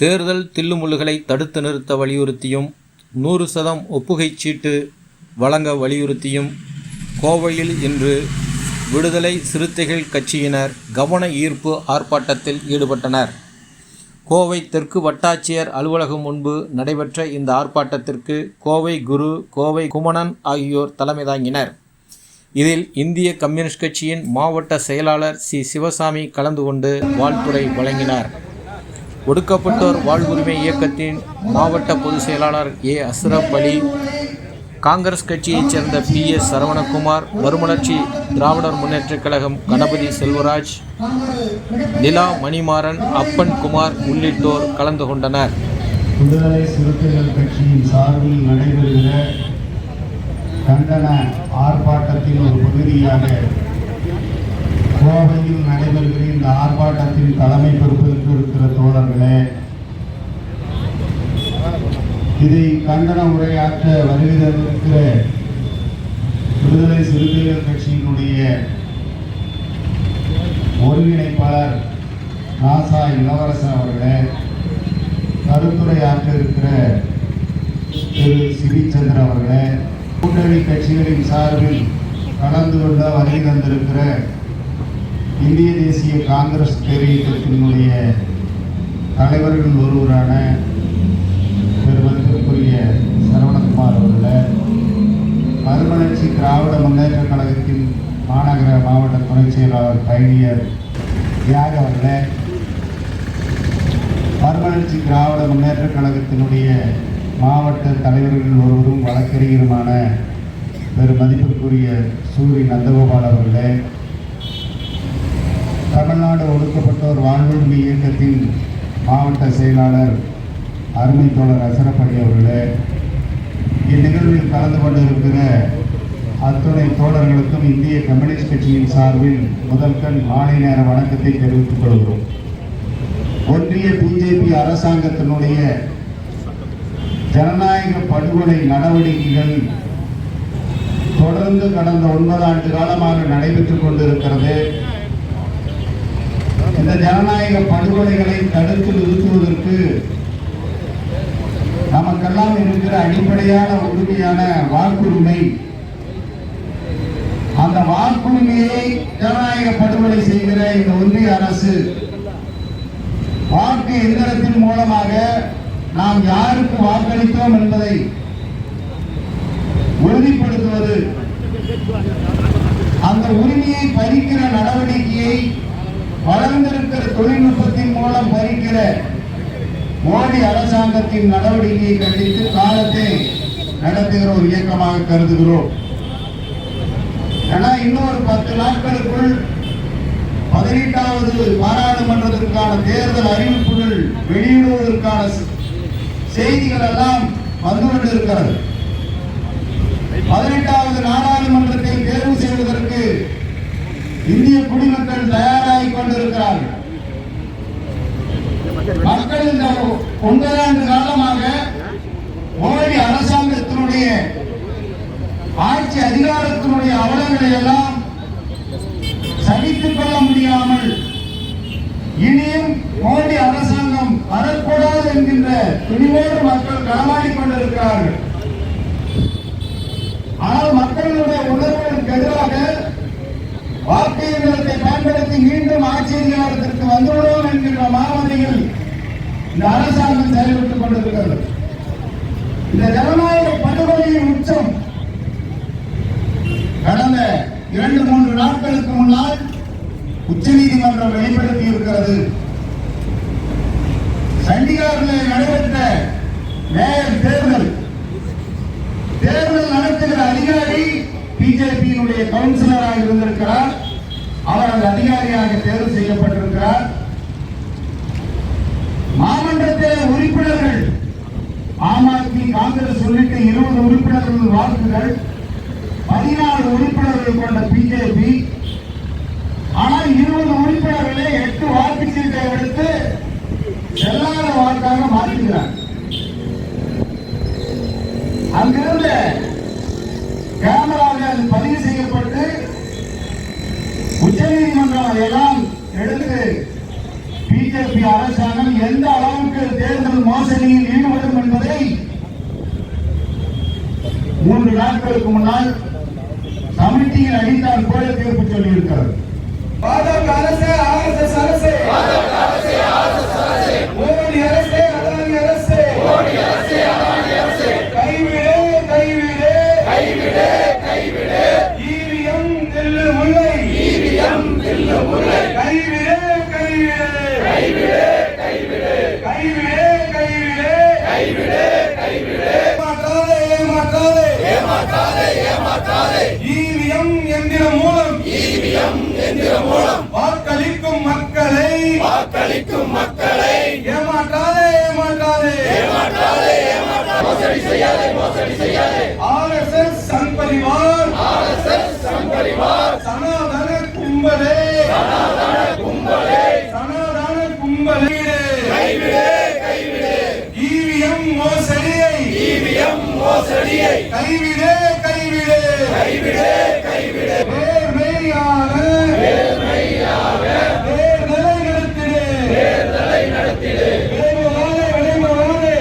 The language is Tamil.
தேர்தல் தில்லுமுள்ளுகளை தடுத்து நிறுத்த வலியுறுத்தியும் நூறு சதம் ஒப்புகைச் சீட்டு வழங்க வலியுறுத்தியும் கோவையில் இன்று விடுதலை சிறுத்தைகள் கட்சியினர் கவன ஈர்ப்பு ஆர்ப்பாட்டத்தில் ஈடுபட்டனர். கோவை தெற்கு வட்டாட்சியர் அலுவலகம் முன்பு நடைபெற்ற இந்த ஆர்ப்பாட்டத்திற்கு கோவை குரு கோவை குமணன் ஆகியோர் தலைமை தாங்கினர். இதில் இந்திய கம்யூனிஸ்ட் கட்சியின் மாவட்ட செயலாளர் சி. சிவசாமி கலந்து கொண்டு வாழ்த்துரை வழங்கினார். ஒடுக்கப்பட்டோர் வாழ்வுரிமை இயக்கத்தின் மாவட்ட பொதுச் செயலாளர் ஏ. அஸ்ரப் அலி காங்கிரஸ் கட்சியைச் சேர்ந்த பி. எஸ். சரவணகுமார் மறுமலர்ச்சி திராவிடர் முன்னேற்றக் கழகம் கணபதி செல்வராஜ் நிலா மணிமாறன் அப்பன் குமார் உள்ளிட்டோர் கலந்து கொண்டனர். விடுதலை சிறுத்தைகள் கட்சியின் சார்பில் நடைபெறுகிற கண்டன ஆர்ப்பாட்டத்தின் ஒரு பகுதியாக கோவையில் நடைபெறுகிற இந்த ஆர்ப்பாட்டத்தின் தலைமை பொறுப்பதற்கு இருக்கிற தோழர்களே இதை கண்டன உரையாற்ற வருகை தந்திருக்கிற விடுதலை சிறுத்தைகள் கட்சியினுடைய ஒருங்கிணைப்பாளர் நாசா இளவரசன் அவர்களே கருத்துரையாற்ற இருக்கிற திரு சிபிச்சந்திரன் அவர்களே கூட்டணி கட்சிகளின் சார்பில் கலந்து கொள்ள வருகை தந்திருக்கிற இந்திய தேசிய காங்கிரஸ் பேரியக்கத்தினுடைய தலைவர்கள் ஒருவரான பெருமதிப்பிற்குரிய சரவணகுமார் அவர்களே மறுமலர்ச்சி திராவிட முன்னேற்றக் கழகத்தின் மாநகர மாவட்ட துணைச் செயலாளர் பயணியர் தியாக அவர்களே மறுமலர்ச்சி திராவிட முன்னேற்றக் கழகத்தினுடைய மாவட்ட தலைவர்கள் ஒருவரும் வழக்கறிஞருமான பெரும் மதிப்பிற்குரிய சூரி நந்தகோபால் அவர்களே தமிழ்நாடு ஒடுக்கப்பட்டோர் வாழ்வுரிமை இயக்கத்தின் மாவட்ட செயலாளர் அருமை தோழர் அசரப்படி அவர்களே இந்நிகழ்வில் கலந்து கொண்டிருக்கிற அத்துணை தோழர்களுக்கும் இந்திய கம்யூனிஸ்ட் கட்சியின் சார்பில் முதல்கண் மாலை நேர வணக்கத்தை தெரிவித்துக் கொள்கிறோம். ஒன்றிய பிஜேபி அரசாங்கத்தினுடைய ஜனநாயக படுகொலை நடவடிக்கைகள் தொடர்ந்து கடந்த ஒன்பது ஆண்டு காலமாக நடைபெற்றுக் கொண்டிருக்கிறது. இந்த ஜனநாயக படுகொலைகளை தடுத்து நிறுத்துவதற்கு நமக்கெல்லாம் இருக்கிற அடிப்படையான உரிமையான வாக்குரிமை. அந்த வாக்குரிமையை ஜனநாயக படுகொலை செய்கிற இந்த ஒன்றிய அரசு வாக்கு எந்திரத்தின் மூலமாக நாம் யாருக்கு வாக்களித்தோம் என்பதை உறுதிப்படுத்துவது அந்த உரிமையை பறிக்கிற நடவடிக்கையை வளர்ந்திருக்கிற தொழில்நுட்பத்தின் மூலம் பறிக்கிற மோடி அரசாங்கத்தின் நடவடிக்கையை கண்டித்து காலத்தை நடத்துகிற ஒரு இயக்கமாக கருதுகிறோம். ஏன்னா இன்னொரு பத்து நாட்களுக்குள் பதினெட்டாவது பாராளுமன்றத்திற்கான தேர்தல் அறிவிப்புகள் வெளியிடுவதற்கான செய்திகள் எல்லாம் வந்து கொண்டிருக்கிறது. பதினெட்டாவது நாடாளுமன்ற இந்திய குடிமக்கள் தயாராகி கொண்டிருக்கிறார்கள். மக்கள் இந்த ஒன்றரை ஆண்டு காலமாக மோடி அரசாங்கத்தினுடைய ஆட்சி அதிகாரத்தினுடைய அவலங்களை எல்லாம் சகித்துக் கொள்ள முடியாமல் இனியும் மோடி அரசாங்கம் வரக்கூடாது என்கின்ற துணிவோடு மக்கள் களமாடிக் கொண்டிருக்கிறார்கள். ஆனால் மக்களுடைய உணர்வுகளுக்கு அதிகாரத்திற்கு வந்துவிடுவோம் என்கின்ற மாமதியில் இந்த அரசாங்கம் செயல்பட்டுக் கொண்டிருக்கிறது. இந்த ஜனநாயக படுகொலையின் உச்சம் கடந்த இரண்டு மூன்று நாட்களுக்கு முன்னால் உச்ச நீதிமன்றம் வெளிப்படுத்தி இருக்கிறது சண்டிகாரில் நடைபெற்ற மேயர் தேர்தல். தேர்தல் நடத்துகிற அதிகாரி பிஜேபியினுடைய கவுன்சிலராக இருந்திருக்கிறார். அவர் அந்த அதிகாரியாக தேர்வு செய்யப்பட்டிருக்கிறார். மாமன்றத்தில் உறுப்பினர்கள் ஆம் ஆத்மி காங்கிரஸ் உள்ளிட்ட இருபது உறுப்பினர்கள் வாக்குகள் பதினாறு உறுப்பினர்கள் கொண்ட பிஜேபி. ஆனால் இருபது உறுப்பினர்களே உச்சநீதிமன்றம் அதையெல்லாம் எடுத்து பிஜேபி அரசாங்கம் எந்த அளவுக்கு தேர்தல் மோசடியில் ஈடுபடும் என்பதை மூன்று நாட்களுக்கு முன்னால் கமிட்டியில் அடித்தால் போல தீர்ப்பு சொல்லியிருக்கிறார். பாஜக அரசு ஆர்எஸ்எஸ் அரசு. கைவிடு கைவிடு கைவிடு ஏமாற்றாதே ஏமாற்றாதே. ஏமாற்றாதே ஏமாற்றாதே ஈவிஎம் எந்திரம் மூலம். வாக்களிக்கும் மக்களை. வாக்களிக்கும் மக்களை ஏமாற்றாதே ஏமாற்றாதே. ஏமாற்றாதே மோசடி செய்யாதே மோசடி செய்யாதே ஆர்எஸ்எஸ் சங்பரிவார் ஆர்எஸ்எஸ் சங்பரிவார் சனாதன கும்பலே செடியை கைவிடு கைவிடு. கைவிடு கைவிடு. நேர்மையாக நேர்மையாக. நேர்தலை நடத்திடு. நேர்தலை நடத்திடு. விளைபோகாதே.